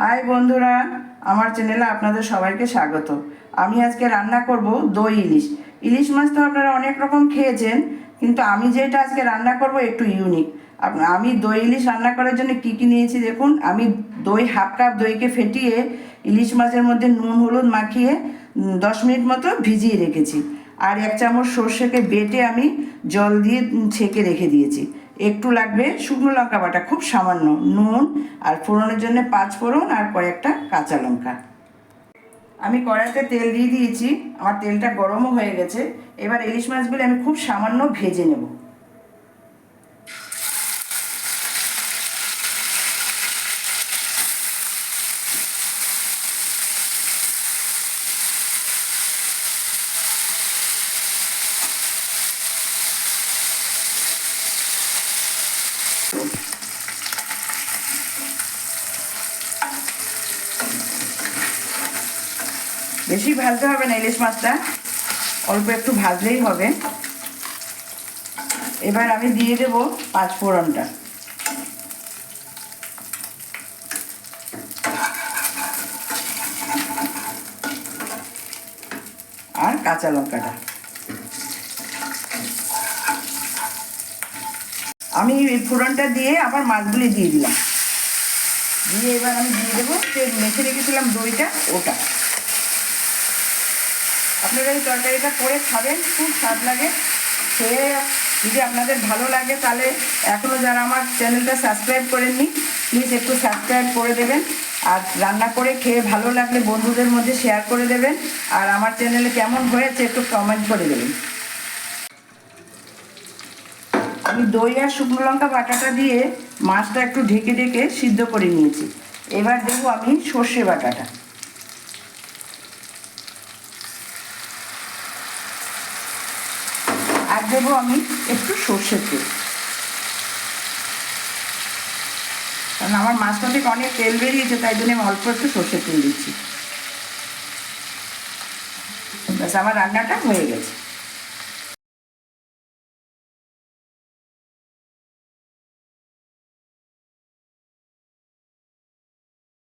High বন্ধুরা, আমার চ্যানেলে আপনাদের সবাইকে স্বাগত। আমি আজকে রান্না করব দই ইলিশ। ইলিশ মাছ তো আপনারা অনেক রকম খেয়েছেন, কিন্তু আমি যেটা আজকে রান্না করব একটু ইউনিক আমি দই ইলিশ রান্না করার জন্য কি কি নিয়েছি দেখুন। আমি দই হাফ কাপ দইকে ফেটিয়ে ইলিশ মাছের মধ্যে নুন, হলুদ মাখিয়ে দশ মিনিট মতো ভিজিয়ে রেখেছি। আর এক চামচ সর্ষেকে বেটে আমি জল দিয়ে ছেঁকে রেখে দিয়েছি। একটু লাগবে শুকনো লঙ্কা বাটা, খুব সামান্য, নুন আর ফোড়নের জন্য পাঁচ ফোড়ন আর কয়েকটা কাঁচা লঙ্কা। আমি কড়াইতে তেল দিয়ে দিয়েছি, আমার তেলটা গরমও হয়ে গেছে। এবার ইলিশ মাছগুলি আমি খুব সামান্য ভেজে নেব। বেশি ভাজতে হবে না ইলিশ মাছটা, অল্প একটু ভাজলেই হবে। এবার আমি দিয়ে দেব পাঁচ ফোড়নটা। আর কাঁচা লঙ্কাটা। আমি এই ফোড়নটা দিয়ে আবার মাছগুলি দিয়ে দিলাম। দিয়ে এবার আমি দিয়ে দেবো, যে মেখে রেখেছিলাম দইটা, ওটা। আপনারা এই তরকারিটা করে খাবেন, খুব স্বাদ লাগে। খেয়ে যদি আপনাদের ভালো লাগে তাহলে এখনও যারা আমার চ্যানেলটা সাবস্ক্রাইব করেননি, প্লিজ একটু সাবস্ক্রাইব করে দেবেন। আর রান্না করে খেয়ে ভালো লাগলে বন্ধুদের মধ্যে শেয়ার করে দেবেন। আর আমার চ্যানেলে কেমন হয়েছে একটু কমেন্ট করে দেবেন। আমি দই আর শুকনো লঙ্কা বাটাটা দিয়ে মাছটা একটু ঢেকে ঢেকে সিদ্ধ করে নিয়েছি। এবার দেবো আমি সর্ষে বাটাটা। আর দেবো আমি একটু সর্ষের তেল। কারণ আমার মাছটা থেকে অনেক তেল বেরিয়েছে, তাই জন্য আমি অল্প একটু সর্ষের তেল দিচ্ছি। ব্যাস, আমার রান্নাটা হয়ে গেছে।